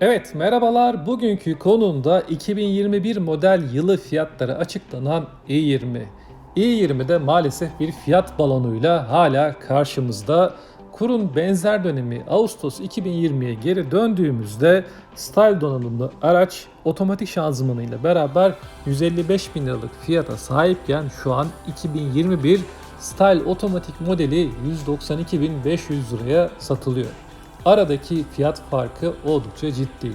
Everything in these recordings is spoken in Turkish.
Evet merhabalar. Bugünkü konumda 2021 model yılı fiyatları açıklanan i20. i20'de maalesef bir fiyat balonuyla hala karşımızda. Kurun benzer dönemi Ağustos 2020'ye geri döndüğümüzde Style donanımlı araç otomatik şanzımanıyla beraber 155 bin liralık fiyata sahipken şu an 2021 Style otomatik modeli 192.500 liraya satılıyor. Aradaki fiyat farkı oldukça ciddi.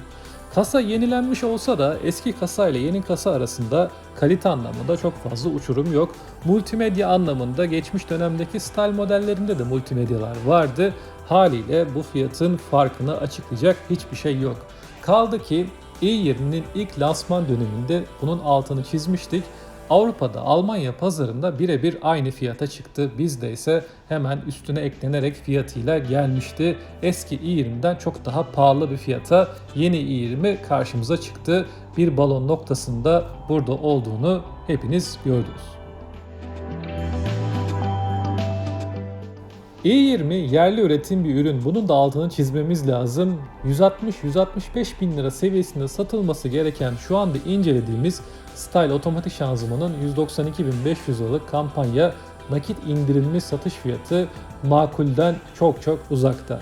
Kasa yenilenmiş olsa da eski kasa ile yeni kasa arasında kalite anlamında çok fazla uçurum yok. Multimedya anlamında geçmiş dönemdeki style modellerinde de multimedyalar vardı. Haliyle bu fiyatın farkını açıklayacak hiçbir şey yok. Kaldı ki i20'nin ilk lansman döneminde bunun altını çizmiştik. Avrupa'da Almanya pazarında birebir aynı fiyata çıktı. Bizde ise hemen üstüne eklenerek fiyatıyla gelmişti. Eski i20'den çok daha pahalı bir fiyata yeni i20 karşımıza çıktı. Bir balon noktasında burada olduğunu hepiniz gördünüz. İ20 yerli üretim bir ürün. Bunun da altını çizmemiz lazım. 160-165 bin lira seviyesinde satılması gereken şu anda incelediğimiz Style otomatik şanzımanın 192.500 liralık kampanya nakit indirilmiş satış fiyatı makulden çok çok uzakta.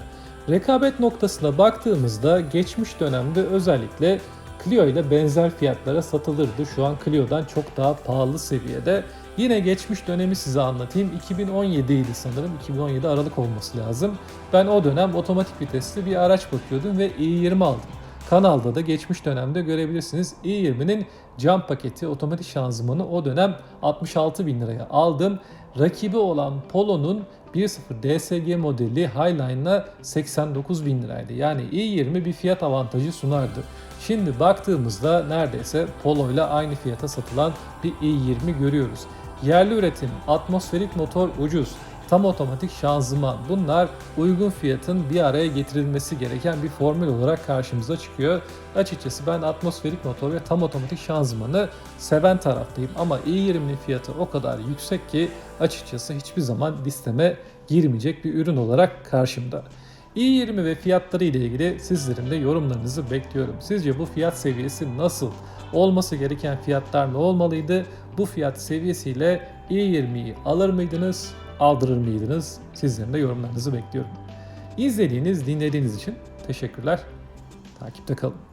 Rekabet noktasına baktığımızda geçmiş dönemde özellikle Clio ile benzer fiyatlara satılırdı. Şu an Clio'dan çok daha pahalı seviyede. Yine geçmiş dönemi size anlatayım. 2017 idi sanırım. 2017 Aralık olması lazım. Ben o dönem otomatik vitesli bir araç bakıyordum ve i20 aldım. Kanalda da geçmiş dönemde görebilirsiniz. i20'nin cam paketi otomatik şanzımanı o dönem 66 bin liraya aldım. Rakibi olan Polo'nun 1.0 DSG modeli Highline'la 89 bin liraydı. Yani i20 bir fiyat avantajı sunardı. Şimdi baktığımızda neredeyse Polo ile aynı fiyata satılan bir i20 görüyoruz. Yerli üretim, atmosferik motor ucuz, tam otomatik şanzıman bunlar uygun fiyatın bir araya getirilmesi gereken bir formül olarak karşımıza çıkıyor. Açıkçası ben atmosferik motor ve tam otomatik şanzımanı seven taraftayım ama i20'nin fiyatı o kadar yüksek ki açıkçası hiçbir zaman listeme girmeyecek bir ürün olarak karşımda. İ20 ve fiyatları ile ilgili sizlerin de yorumlarınızı bekliyorum. Sizce bu fiyat seviyesi nasıl? Olması gereken fiyatlar ne olmalıydı? Bu fiyat seviyesiyle i20'yi alır mıydınız? aldırır mıydınız? Sizlerin de yorumlarınızı bekliyorum. İzlediğiniz, dinlediğiniz için teşekkürler. Takipte kalın.